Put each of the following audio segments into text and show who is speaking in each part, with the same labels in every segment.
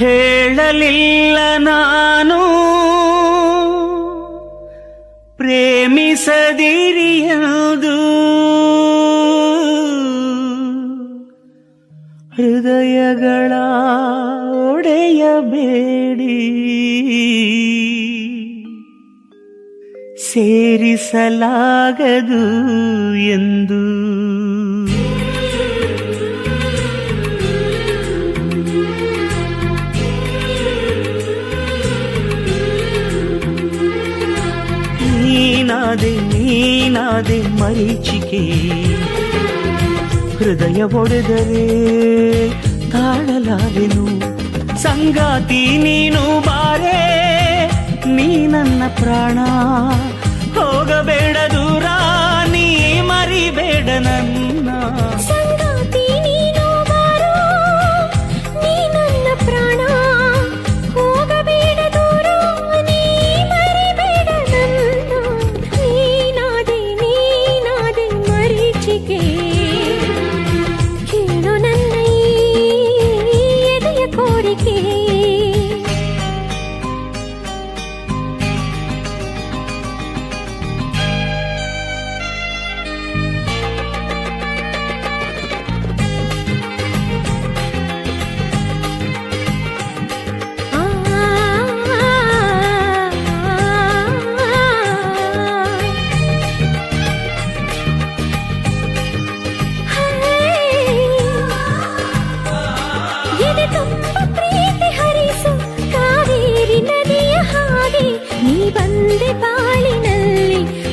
Speaker 1: ಹೇಳಲಿಲ್ಲ ನಾನು. ಪ್ರೇಮಿಸದಿರಿಯದು ಹೃದಯಗಳ ಒಡೆಯಬೇಡಿ ಸೇರಿಸಲಾಗದು ಎಂದು. ನೀನಾದೆ ಮರೀಚಿಕೆ ಹೃದಯ ಒಡೆದರೆ ತಾಳಲಾರೆನು ಸಂಗಾತಿ ನೀನು ಬಾರೆ ನೀ ನನ್ನ ಪ್ರಾಣ ಹೋಗಬೇಡ ದೂರ ನೀ ಮರಿಬೇಡ ನನ್ನ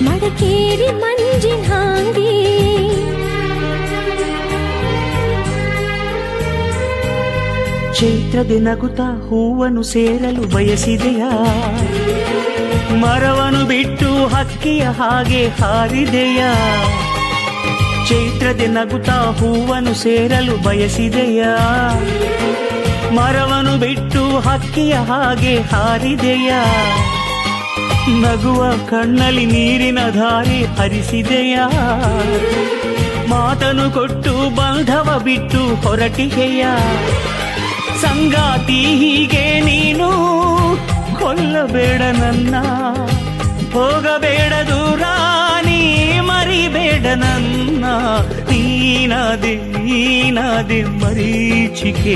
Speaker 2: ಮಡಕೇರಿ ಮಂಜಿನ ಹಾಂಗಿ
Speaker 1: ಚೈತ್ರದೆ ನಗುತ ಹೂವನ್ನು ಸೇರಲು ಬಯಸಿದೆಯಾ? ಮರವನು ಬಿಟ್ಟು ಹಕ್ಕಿಯ ಹಾಗೆ ಹಾರಿದೆಯಾ? ಚೈತ್ರದೆ ನಗುತ ಹೂವನ್ನು ಸೇರಲು ಬಯಸಿದೆಯಾ? ಮರವನು ಬಿಟ್ಟು ಹಕ್ಕಿಯ ಹಾಗೆ ಹಾರಿದೆಯಾ? ನಗುವ ಕಣ್ಣಲ್ಲಿ ನೀರಿನ ಧಾರೆ ಹರಿಸಿದೆಯಾ? ಮಾತನು ಕೊಟ್ಟು ಬಾಂಧವ ಬಿಟ್ಟು ಹೊರಟಿಗೆಯ ಸಂಗಾತಿ ಹೀಗೆ ನೀನು, ಕೊಲ್ಲಬೇಡ ನನ್ನ. ಹೋಗಬೇಡ ದೂರ ನೀ ಮರಿಬೇಡ ನನ್ನ. ನೀನಾದೆ ನೀನಾದೆ ಮರೀಚಿಕೆ.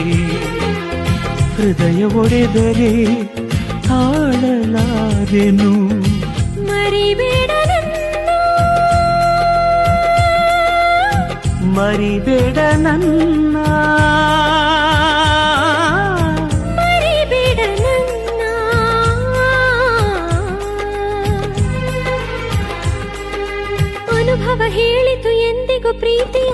Speaker 1: ಹೃದಯ ಒಡೆದರೆ ತಾಳಲಾರೆನು
Speaker 2: ಮರಿಬೇಡ ನನ್ನ
Speaker 1: ಮರಿಬೇಡ ನನ್ನ
Speaker 2: ಮರಿಬೇಡ ನನ್ನ ಅನುಭವ ಹೇಳಿತು ಎಂದಿಗೂ ಪ್ರೀತಿಯ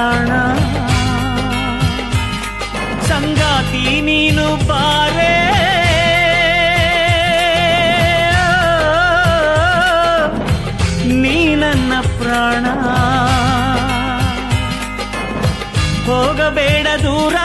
Speaker 1: ಪ್ರಾಣ ಸಂಗಾತಿ ನೀನು ಬಾರೆ ನೀ ನನ್ನ ಪ್ರಾಣ. ಹೋಗಬೇಡ ದೂರ.